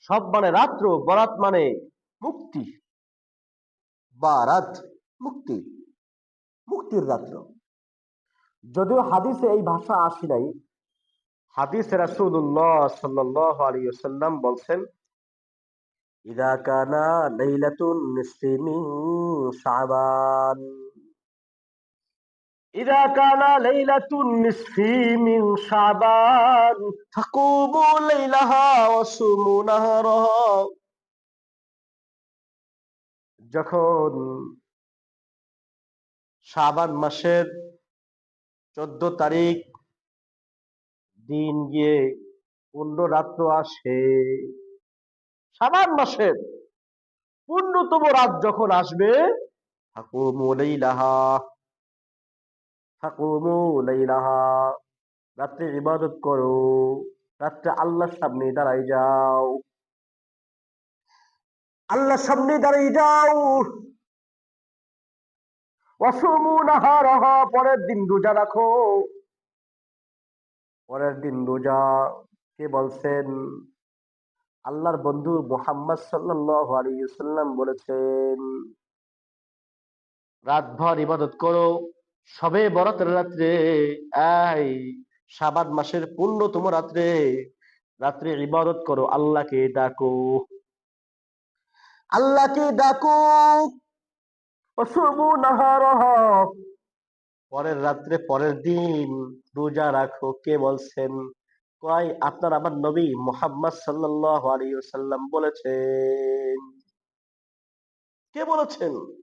সব মানে রাত্র বরাত মানে মুক্তি। বারাত মুক্তি। মুক্তির রাত্র। যদিও হাদিসে এই ভাষা আসি নাই। হাদিসে রাসূলুল্লাহ সাল্লাল্লাহু আলাইহি ওয়াসাল্লাম বলছেন ইদা কানা লাইলাতুন শাবান। নিসফি মিন শাবান ফাকুমু লাইলাহা ওয়া সুমু যখন শাবান মাসের চোদ্দ তারিখ দিন গিয়ে পূর্ণ রাত্র আসে সাবান মাসের পূর্ণতম রাত যখন আসবে ফাকুমু লাইলাহা। ফাকুমু লাইলাহা, রাত্রে ইবাদত করো, রাত্রে আল্লাহর সামনে দাঁড়াই যাও। আল্লাহর সামনে দাঁড়াই যাও। ওয়াসুমু নাহারাহা, পরের দিন রোজা রাখো। পরের দিন রোজা, কে বলছেন? আল্লাহর বন্ধু মোহাম্মদ সাল্লাল্লাহু আলাইহি ওয়াসাল্লাম বলেছেন, রাতভর ইবাদত করো সবে বরাতের রাত্রে এই শাবান মাসের পূর্ণতম রাত্রে রাত্রে ইবাদত করো, আল্লাহকে ডাকো। আল্লাহকে ডাকো। পরের রাত্রে, পরের দিন রোজা রাখো। কে বলছেন? কয়, আপনার আমার নবী মোহাম্মদ সাল্লাল্লাহু আলাইহি ওয়াসাল্লাম বলেছেন। কে বলেছেন?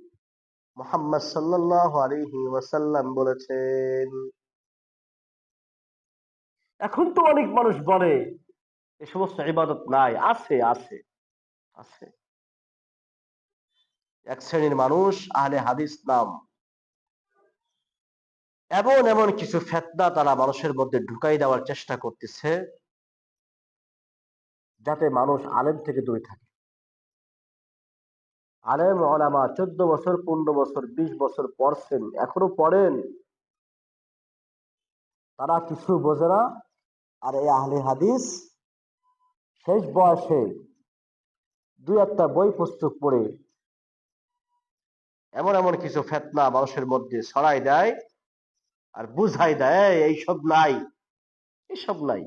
মোহাম্মদ সাল্লাল্লাহু আলাইহি ওয়াসাল্লাম বলেছেন, এখন তো অনেক মানুষ বলে, এ সমস্ত ইবাদত নাই, আছে আছে আছে। এক শ্রেণির মানুষ, আহলে হাদিস নাম, এমন এমন কিছু ফেতনা তারা মানুষের মধ্যে ঢুকাই দেওয়ার চেষ্টা করতেছে, যাতে মানুষ আলেম থেকে দূরে থাকে। আলেম ওলামা চোদ্দ বছর, পনেরো বছর, বিশ বছর পড়ছেন, এখনও পড়েন? তারা কিছু বোঝে না। আর এই আহলে হাদিস শেষ বয়সে দুই একটা বই পুস্তক পড়ে, এমন এমন কিছু ফেতনা মানুষের মধ্যে ছড়াই দেয় আর বুঝাই দেয় এইসব নাই এইসব নাই।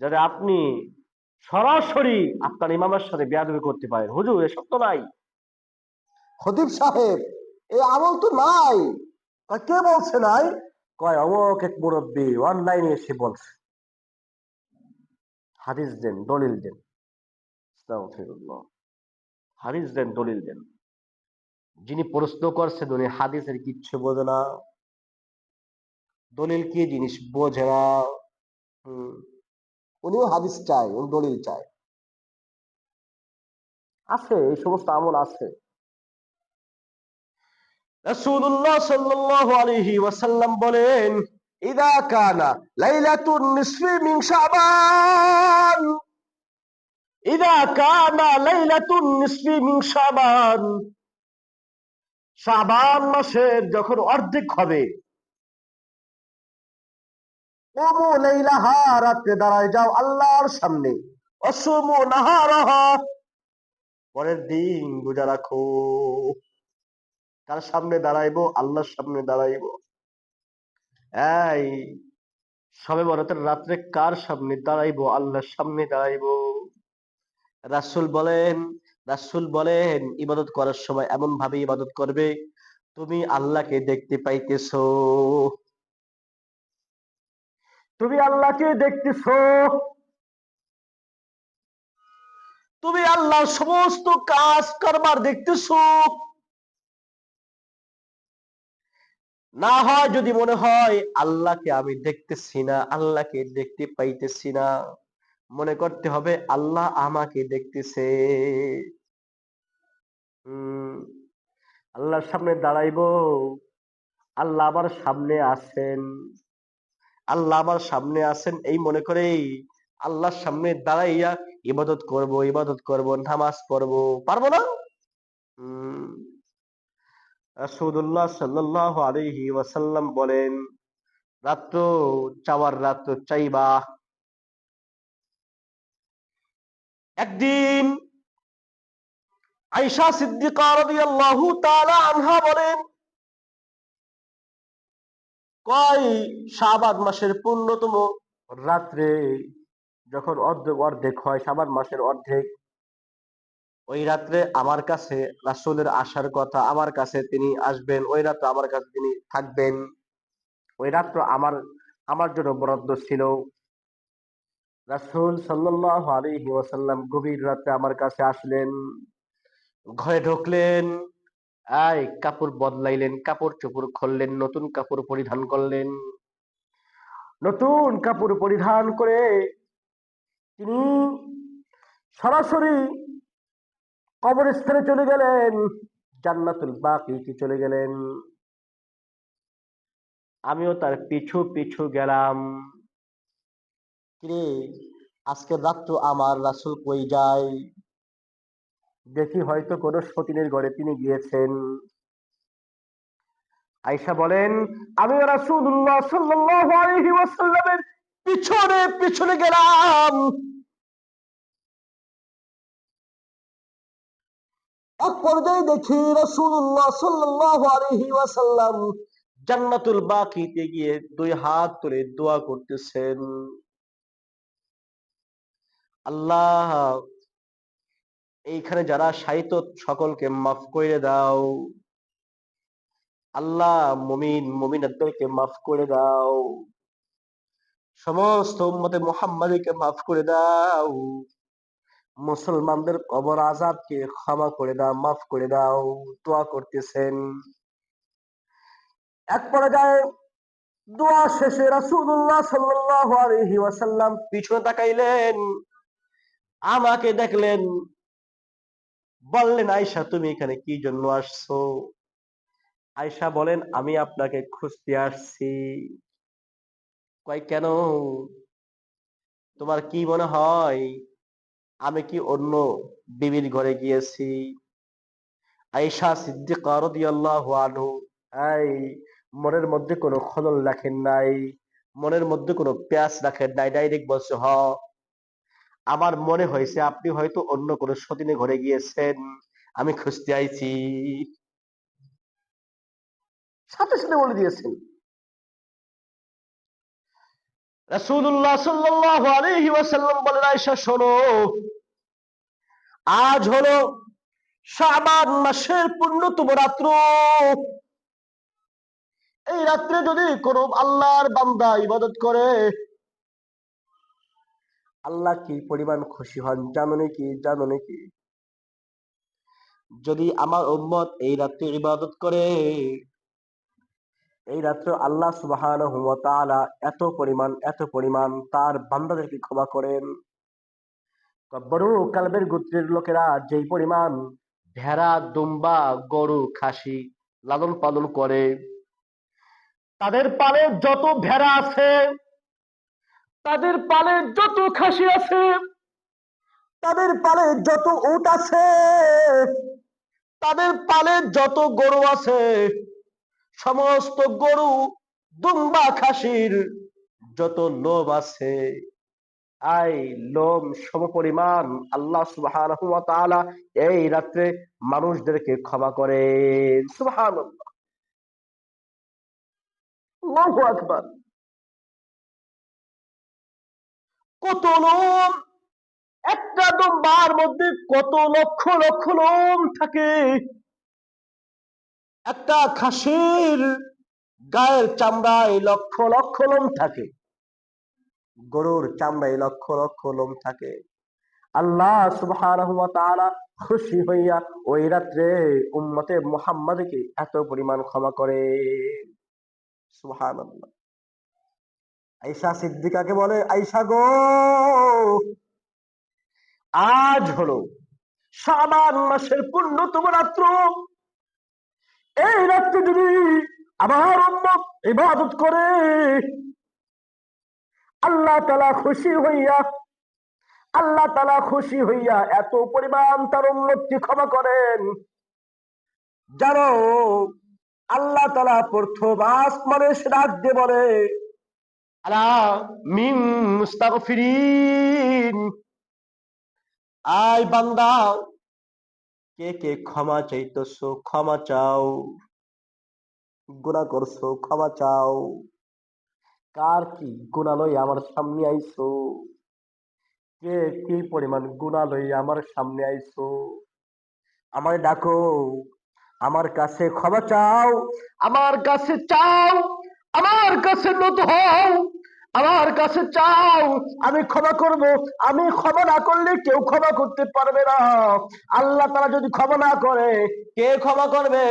যাতে আপনি সরাসরি আপনার ইমামের সাথে বেয়াদবি করতে পারেন হুজুর এসব তো নাই। খতিব সাহেব এই আমল তো নাই। কয়, কে বলছে নাই? কয় অমক এক মুরব্বী অনলাইনে এসে বলছে। হাদিস দেন দলিল দেন। হাদিস দেন দলিল দেন। যিনি প্রশ্ন করছেন উনি হাদিসের কিচ্ছু বোঝে না। দলিল কি জিনিস বোঝে না? উনিও হাদিস চায়, উনি দলিল চায়। আছে, এই সমস্ত আমল আছে। রাসূলুল্লাহ সাল্লাল্লাহু আলাইহি ওয়াসাল্লাম বলেন, ইদা কানা লাইলাতুন নিসফি মিন শাবান। ইদা কানা লাইলাতুন নিসফি মিন শাবান। শাবান মাসের যখন অর্ধেক হবে ওমু লাইলাহা রাতে দাঁড়ায় যাও আল্লাহর সামনে। পরের দিন রোজা রাখো। কার সামনে দাঁড়াইবো? আল্লাহর সামনে এই, সবে বরাতের রাত্রে কার সামনে দাঁড়াইবো? আল্লাহর সামনে দাঁড়াইবো। রাসূল বলেন, রাসুল বলেন, ইবাদত করার সময় এমন ভাবে ইবাদত করবে, তুমি আল্লাহকে দেখতে পাইতেছো। তুমি আল্লাহকে দেখতেছো। তুমি আল্লাহর সমস্ত কাজ কারবার দেখতেছো। না হয় যদি মনে হয়, আল্লাহকে আমি দেখতেছি না, আল্লাহকে দেখতে পাইতেছি না। মনে করতে হবে, আল্লাহ আমাকে দেখতেছে। আল্লাহর সামনে দাঁড়াইবো। আল্লাহ আমার সামনে আছেন। আল্লাহ আমার সামনে আছেন, এই মনে করেই আল্লাহর সামনে দাঁড়াইয়া ইবাদত করব ইবাদত করব, নামাজ পড়ব। পারব না? রাসূলুল্লাহ সাল্লাল্লাহু আলাইহি ওয়াসাল্লাম বলেন, রাত্র চাওয়ার রাত্র চাইবা। একদিন আইসা সিদ্দিকা রাদিয়াল্লাহু তাআলা আনহা বলেন কয় শাবান মাসের পূর্ণতম রাত্রে? যখন অর্ধেক অর্ধেক হয়, শাবান মাসের অর্ধেক। ওই রাত্রে আমার কাছে রাসূলের আসার কথা, আমার কাছে তিনি আসবেন, ওই রাত্রে আমার কাছে তিনি থাকবেন। ওই রাত্র আমার আমার জন্য বরাদ্দ ছিল। রাসূল সাল্লাল্লাহু আলাইহি ওয়াসাল্লাম গভীর রাতে আমার কাছে আসলেন। ঘরে ঢুকলেন। আয়, কাপড় বদলাইলেন, কাপড় চোপড় খুললেন, নতুন কাপড় পরিধান করলেন। নতুন কাপড় পরিধান করে তিনি সরাসরি কবরস্থানে চলে গেলেন, জান্নাতুল বাকিতে চলে গেলেন। আমিও তার পিছু পিছু গেলাম। কিরে আজকে রাত্র আমার রাসূল কই যায়? দেখি হয়তো কোনো সতীনের ঘরে তিনি গিয়েছেন। আয়সা বলেন, আমি পিছনে পিছনে গেলাম। এক পর্যায়ে দেখি রাসূলুল্লাহ সাল্লাল্লাহু ওয়াসাল্লাম জান্নাতুল বাকিতে গিয়ে দুই হাত তুলে দোয়া করতেছেন। আল্লাহ এইখানে যারা সাহিত্য সকলকে মাফ করে দাও। আল্লাহ মুমিন, মুমিনাতদেরকে মাফ করে দাও। সমস্ত উম্মতে মুহাম্মাদীকে মাফ করে দাও। মুসলমানদের কবর আজাবকে ক্ষমা করে দাও, মাফ করে দাও। দোয়া করতেছেন। এক পর্যায়ে দোয়া শেষে রাসূলুল্লাহ সাল্লাল্লাহু আলাইহি ওয়াসাল্লাম পিছনে তাকাইলেন। আমাকে দেখলেন। বললেন আয়সা তুমি এখানে কি জন্য আসছো? আয়সা বলেন, আমি আপনাকে খুঁজতে আসছি। কয়, কেন? তোমার কি মনে হয়? আমি কি অন্য বিবির ঘরে গিয়েছি? আয়েশা সিদ্দিকা রাদিয়াল্লাহু আনহু, এই, মনের মধ্যে কোনো খলল রাখেন নাই, মনের মধ্যে কোনো প্যাস রাখেন নাই। ডাইরেক্ট বলছে, হ। আমার মনে হয়েছে আপনি হয়তো অন্য কোনো সতীনে ঘরে গিয়েছেন, আমি খুঁজতে আইছি। সাথে সাথে বলে দিয়েছেন। আজ হলো শাবান মাসের পূর্ণতম রাত্র। এই রাত্রে যদি কোন আল্লাহর বান্দা ইবাদত করে আল্লাহ কি পরিমাণ খুশি হন জানো নাকি জানো নাকি যদি আমার উম্মত এই রাত্রে ইবাদত করে, এই রাত্রে আল্লাহ সুবহানাহু ওয়া এত পরিমাণ এত পরিমাণ তার বান্দাদেরকে ক্ষমা করেন। বড় কালবের গোত্রের লোকেরা যেই পরিমাণ ভেড়া, দুম্বা, গরু, খাসি লালন পালন করে, তাদের পালে যত ভেড়া আছে তাদের পালে যত খাসি আছে তাদের পালে যত উট আছে তাদের পালে যত গরু আছে সমস্ত গরু দুম্বা খাসির যত লোভ আছে। আই লোম সমপরিমাণ আল্লাহ সুবহানাহু ওয়া এই রাত্রে মানুষদেরকে ক্ষমা করেন। সুবহানাল্লাহ। আল্লাহু আকবার। কত লোম একটা মধ্যে কত লক্ষ লক্ষ লোম থাকে। একটা খাসির গায়ের চামড়ায় লক্ষ লক্ষ লোম থাকে। গরুর চামড়ায় লক্ষ লক্ষ লোম থাকে। আল্লাহ ওয়া খুশি হইয়া ওই রাত্রে উম্মতে মুহাম্মাদকে এত পরিমাণ ক্ষমা করে সুবহানাল্লাহ। আয়েশা সিদ্দিকাকে বলে? আয়েশা গো! আজ হলো শাবান মাসের পূর্ণতম রাত্র। এই রাত্রে যদি আমার ইবাদত করে, আল্লাহ তালা খুশি হইয়া, আল্লাহ তালা খুশি হইয়া এত পরিমাণ তার উন্নতি ক্ষমা করেন, জানো, আল্লাহ তালা প্রথম আসমানের ডাক দিয়ে বলে বান্দা, কে কে ক্ষমা ক্ষমা চাও। গুনাহ করছ, ক্ষমা চাও। কার কি গুনাহ লই আমার সামনে আইছো? কে কি পরিমাণ গুনাহ লই আমার সামনে আইছো? আমায় ডাকো, আমার কাছে ক্ষমা চাও, আমার কাছে চাও। আমার কাছে নত হও, আমার কাছে চাও, আমি ক্ষমা করব। আমি ক্ষমা না করলে কেউ ক্ষমা করতে পারবে না। আল্লাহ তারা যদি ক্ষমা না করে, কে ক্ষমা করবে?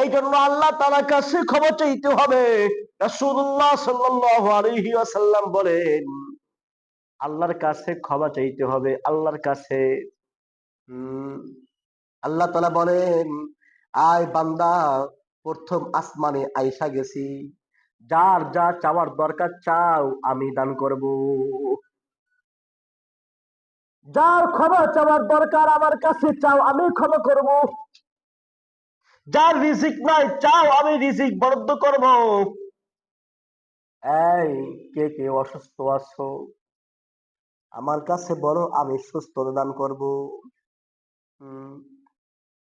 এই জন্য আল্লাহ তালার কাছে ক্ষমা চাইতে হবে। রাসূলুল্লাহ সাল্লাল্লাহু আলাইহি ওয়াসাল্লাম বলেন, আল্লাহর কাছে ক্ষমা চাইতে হবে, আল্লাহর কাছে। আল্লাহ তালা বলেন, আয় বান্দা, প্রথম আসমানে আইসা গেছি। যার যা চাওয়ার দরকার চাও আমি দান করব। যার ক্ষমা চাওয়ার দরকার আমার কাছে চাও আমি ক্ষমা করব। যার রিজিক নাই চাও আমি রিজিক বরাদ্দ করব। এই, কে কে অসুস্থ আছো? আমার কাছে বলো, আমি সুস্থ দান করব।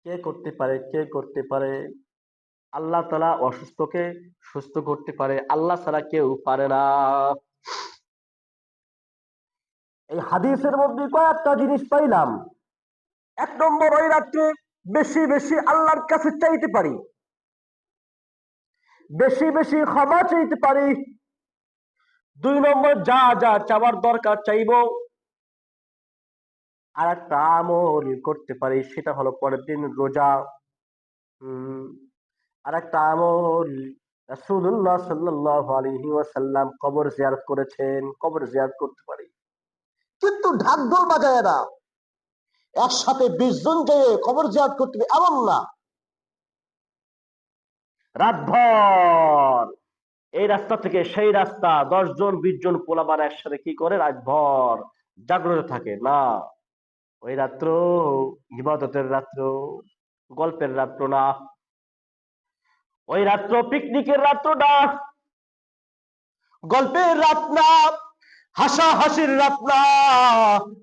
কে করতে পারে, কে করতে পারে? আল্লাহ তালা অসুস্থকে সুস্থ করতে পারে, আল্লাহ ছাড়া কেউ পারে না। এই হাদিসের মধ্যে কয়েকটা জিনিস পাইলাম। এক নম্বর, ওই রাত্রে বেশি বেশি আল্লাহর কাছে চাইতে পারি। বেশি বেশি ক্ষমা চাইতে পারি। দুই নম্বর, যা যা চাওয়ার দরকার চাইব। আর একটা আমল করতে পারি, সেটা হলো পরের দিন রোজা। আর একটা আমল ওয়াসাল্লাম কবর জিয়ারত করেছেন, কবর জিয়ারত করতে পারি। কিন্তু ঢাক ঢোল বাজায় না। একসাথে বিশ জন যেয়ে কবর জিয়ারত করতে হবে এমন না। রাতভর, এই রাস্তা থেকে সেই রাস্তা দশ জন, বিশ জন পোলাবার একসাথে কি করে? রাতভর জাগ্রত থাকে। না, ওই রাত্র ইবাদতের রাত্র, গল্পের রাত্র না। ওই রাত্র পিকনিকের রাত্র না? গল্পের রাত না হাসা হাসির রাত না,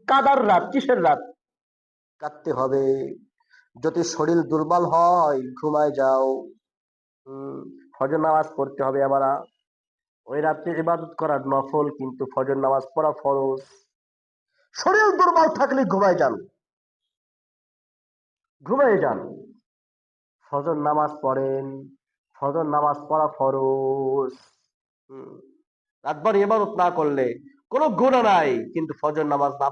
কাদার রাত, কিসের রাত? কাঁদতে হবে। যদি শরীর দুর্বল হয়, ঘুমায় যাও। ফজর নামাজ পড়তে হবে আবার ওই রাত্রে ইবাদত করার নফল, কিন্তু ফজর নামাজ পড়া ফরজ। শরীর দুর্বল থাকলে ঘুমায় যান। ঘুমায় যান। ফজর নামাজ পড়েন। ফজর নামাজ পড়া ফরজ। রাতভর ইবাদত না করলে কোনো গুণা নাই, কিন্তু ফজর নামাজ না